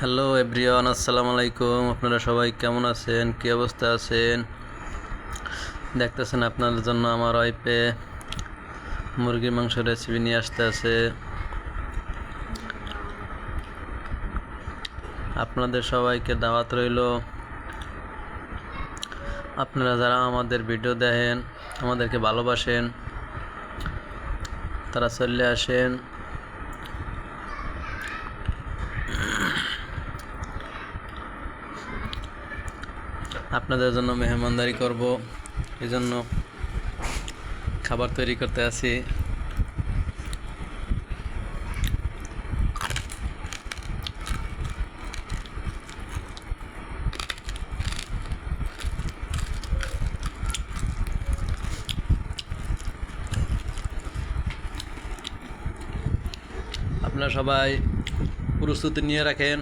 Hello everyone, আসসালামু আলাইকুম। আপনারা সবাই কেমন আছেন? কী অবস্থা আছেন? দেখতেছেন আপনাদের জন্য আমার ওয়াইফে মুরগির মাংস রেসিপি নিয়ে আসতে আছে। আপনাদের সবাইকে দাওয়াত রইল। আপনারা যারা আমাদের ভিডিও দেখেন, আমাদেরকে ভালোবাসেন, তারা চলে আসেন। আপনাদের জন্য মেহমানদারি করব এই জন্য খাবার তৈরি করতে আছি। আপনারা সবাই প্রস্তুতি নিয়ে রাখেন।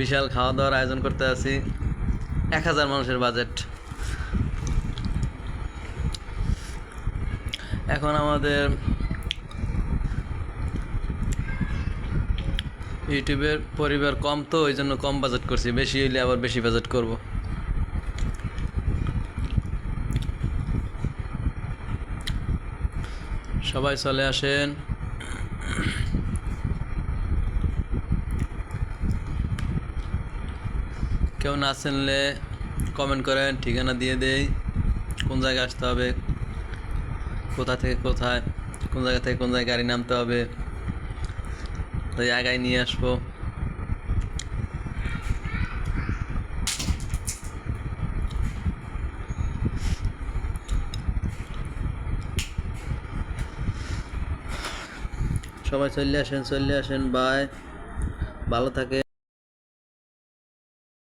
বিশাল খাওয়া দাওয়ার আয়োজন করতে আছি। এক হাজার মানুষের বাজেট এখন আমাদের ইউটিউবের পরিবার কম তো, ওই জন্য কম বাজেট করছি। বেশি হইলে আবার বেশি বাজেট করব। সবাই চলে আসেন। কেউ না চিনলে কমেন্ট করেন, ঠিকানা দিয়ে দেই, কোন জায়গায় আসতে হবে, কোথা থেকে কোথায়, কোন জায়গা থেকে কোন জায়গায় গাড়ি নামতে হবে ওই আগায় নিয়ে আসব। সবাই চলে আসেন চলে আসেন বাই ভালো থাকে